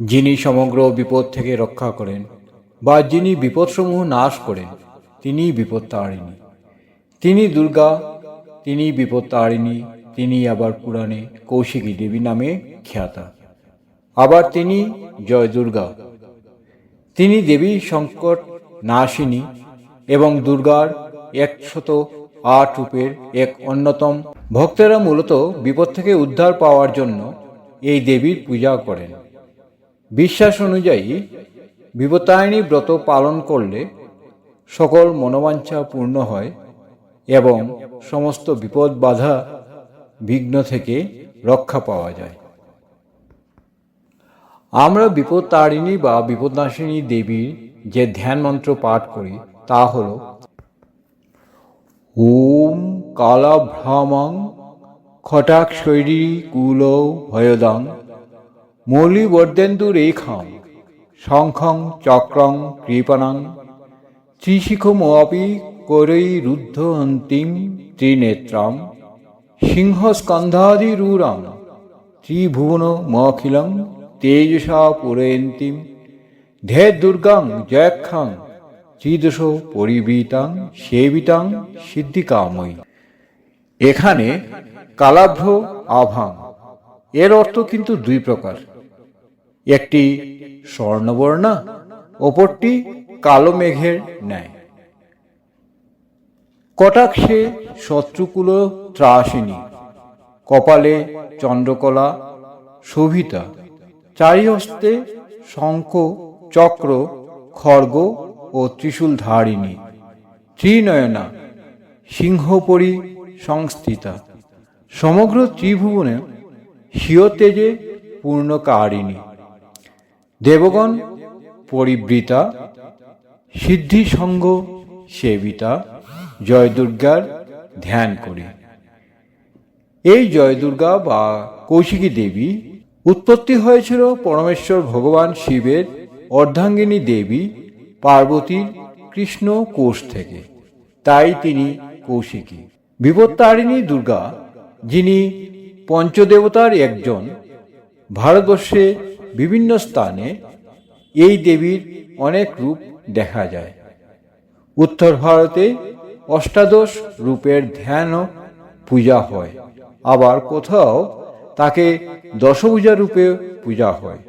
যিনি সমগ্র বিপদ থেকে রক্ষা করেন বা যিনি বিপদসমূহ নাশ করেন, তিনি বিপদ বিপত্তারিণী। তিনি দুর্গা, তিনি বিপদ বিপত্তারিণী, তিনি আবার পুরাণে কৌশিকী দেবী নামে খ্যাতা। আবার তিনি জয় দুর্গা। তিনি দেবী সংকট নাশিনী এবং দুর্গার একশত আট রূপের এক অন্যতম। ভক্তেরা মূলত বিপদ থেকে উদ্ধার পাওয়ার জন্য এই দেবীর পূজা করেন। বিশ্বাস অনুযায়ী বিপত্তায়নী ব্রত পালন করলে সকল মনোবাঞ্ছা পূর্ণ হয় এবং সমস্ত বিপদ বাধা বিঘ্ন থেকে রক্ষা পাওয়া যায়। আমরা বিপদ তারিণী বা বিপদনাশিনী দেবীর যে ধ্যান মন্ত্র পাঠ করি, তা হল, ওম কালাভ্রামাং খটাক্ষৈরী কুল ভয়দাং মৌলিবর্দেন্দু রেখাং শঙ্খং, চক্রং, কৃপণাং। ত্রিশিখমপি করৈ রুদ্ধ অন্তিম ত্রিনেত্রাম। ত্রিভুবন মখিলং তেজসা পুরয়ন্তিম ধে দুর্গাং জয়ক্ষাং ত্রিদশ পরিবৃতাং সেবিতাং সিদ্ধিকাময়ী। এখানে কালাভ্র আভাং এর অর্থ কিন্তু দুই প্রকার। একটি স্বর্ণবর্ণা, অপরটি কালো মেঘের ন্যায়। কটাক্ষে শত্রুকুল ত্রাসিনী, কপালে চন্দ্রকলা, শোভিতা, চারিহস্তে শঙ্খ, চক্র, খর্গ ও ত্রিশূল ধারিণী ত্রিনয়না, সিংহপরি সংস্থিতা। সমগ্র ত্রিভুবনে স্বীয় তেজে পূর্ণকারিণী। দেবগণ পরিবৃতা, সিদ্ধিসঙ্গ সেবিতা জয় দুর্গার ধ্যান করি। এই জয় দুর্গা বা কৌশিকী দেবী উৎপত্তি হয়েছিল পরমেশ্বর ভগবান শিবের অর্ধাঙ্গিনী দেবী পার্বতীর কৃষ্ণ কোষ থেকে। তাই তিনি কৌশিকী। বিপত্তারিণী দুর্গা, যিনি পঞ্চদেবতার একজন, ভারতবর্ষে বিভিন্ন স্থানে এই দেবীর অনেক রূপ দেখা যায়। উত্তর ভারতে অষ্টাদশ রূপের ধ্যান পূজা হয়। আবার কোথাও তাকে দশভূজা রূপে পূজা হয়।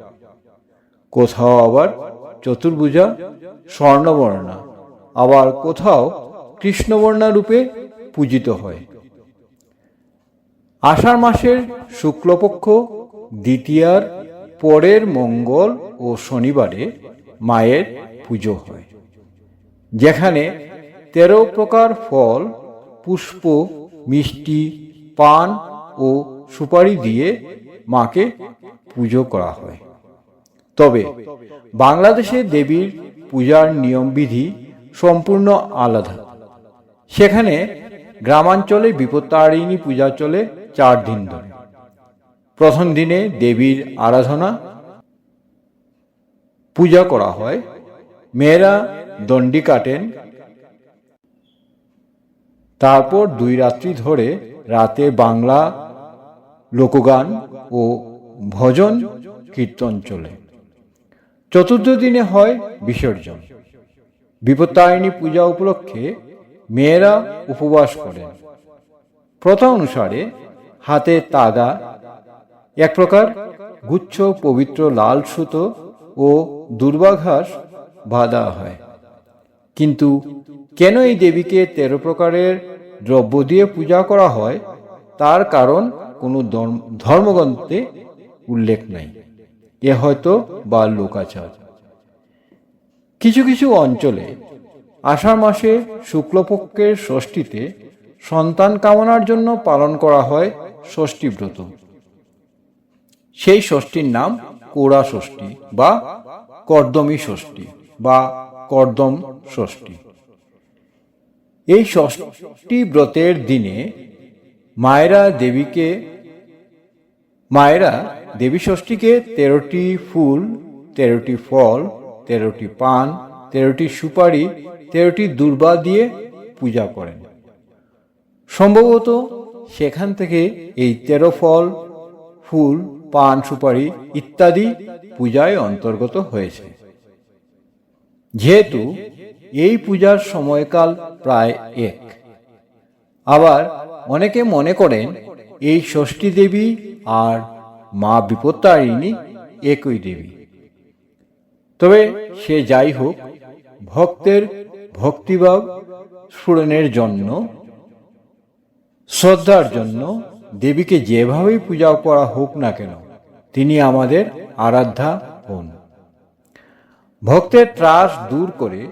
কোথাও আবার চতুর্ভুজা, স্বর্ণবর্ণা, আবার কোথাও কৃষ্ণবর্ণা রূপে পূজিত হয়। আষাঢ় মাসের শুক্লপক্ষ দ্বিতীয়ার পরের মঙ্গল ও শনিবারে মায়ের পুজো হয়, যেখানে তেরো প্রকার ফল, পুষ্প, মিষ্টি, পান ও সুপারি দিয়ে মাকে পুজো করা হয়। তবে বাংলাদেশে দেবীর পূজার নিয়মবিধি সম্পূর্ণ আলাদা। সেখানে গ্রামাঞ্চলে বিপত্তারিণী পূজা চলে চার দিন ধরে। প্রথম দিনে দেবীর আরাধনা, পূজা করা হয়। মেয়েরা দণ্ডি কাটেন। তারপর দুই রাত্রি ধরে রাতে বাংলা, লোকগান ও ভজন কীর্তন চলে। চতুর্থ দিনে হয় বিসর্জন। বিপত্তারিণী পূজা উপলক্ষে মেয়েরা উপবাস করেন। প্রথা অনুসারে হাতে তাগা এক প্রকার গুচ্ছ, পবিত্র লাল সুতো ও দুর্বাঘাস বাঁধা হয়। কিন্তু কেন এই দেবীকে তেরো প্রকারের দ্রব্য দিয়ে পূজা করা হয়, তার কারণ কোনো ধর্ম- ধর্মগ্রন্থে উল্লেখ নাই। এ হয়তো বা লোকাচার। কিছু কিছু অঞ্চলে আষাঢ় মাসে শুক্লপক্ষের ষষ্ঠীতে সন্তান কামনার জন্য পালন করা হয় ষষ্ঠী ব্রত। সেই ষষ্ঠীর নাম কোড়া ষষ্ঠী বা কর্দমী ষষ্ঠী বা কর্দম ষষ্ঠী। এই ষষ্ঠী ব্রতের দিনে মায়েরা দেবীকে, মায়েরা দেবী ষষ্ঠীকে তেরোটি ফুল, তেরোটি ফল, তেরোটি পান, তেরোটি সুপারি, তেরোটি দুর্বা দিয়ে পূজা করেন। সম্ভবত সেখান থেকে এই তেরো ফল, ফুল পান সুপারি ইত্যাদি পূজায় অন্তর্গত হয়েছে। যেহেতু এই পূজার সময়কাল প্রায় এক। আবার অনেকে মনে করেন এই ষষ্ঠী দেবী আর মা বিপত্তারিণী একই দেবী। তবে সে যাই হোক, ভক্তের ভক্তিভাব, স্ফুরণের জন্য, শ্রদ্ধার জন্য দেবীকে যেভাবেই পূজা করা হোক না কেন, তিনি আমাদের আরাধ্যা হন। ভক্তের ত্রাস দূর করে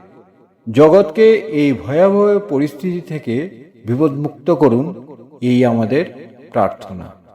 জগৎকে এই ভয়াবহ পরিস্থিতি থেকে বিপদমুক্ত করুন, এই আমাদের প্রার্থনা।